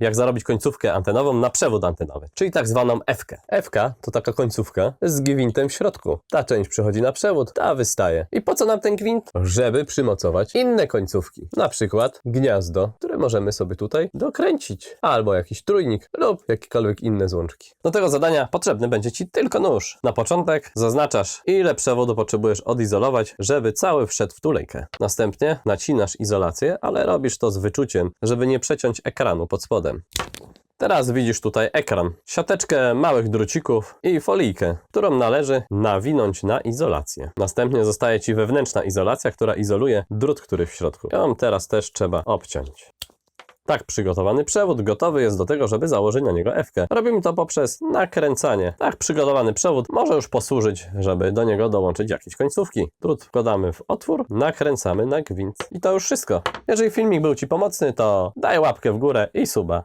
jak zarobić końcówkę antenową na przewód antenowy, czyli tak zwaną F-kę. F-ka to taka końcówka z gwintem w środku. Ta część przychodzi na przewód, ta wystaje. I po co nam ten gwint? Żeby przymocować inne końcówki. Na przykład gniazdo, które możemy sobie tutaj dokręcić. Albo jakiś trójnik lub jakiekolwiek inne złączki. Do tego zadania potrzebny będzie Ci tylko nóż. Na początek zaznaczasz, ile przewodu potrzebujesz odizolować, żeby cały wszedł w tulejkę. Następnie nacinasz izolację, ale robisz to z wyczuciem, żeby nie przeciąć ekranu pod spodem. Teraz widzisz tutaj ekran, siateczkę małych drucików i folijkę, którą należy nawinąć na izolację. Następnie zostaje Ci wewnętrzna izolacja, która izoluje drut, który w środku. Ją teraz też trzeba obciąć. Tak przygotowany przewód gotowy jest do tego, żeby założyć na niego F-kę. Robimy to poprzez nakręcanie. Tak przygotowany przewód może już posłużyć, żeby do niego dołączyć jakieś końcówki. Drut wkładamy w otwór, nakręcamy na gwint. I to już wszystko. Jeżeli filmik był Ci pomocny, to daj łapkę w górę i suba.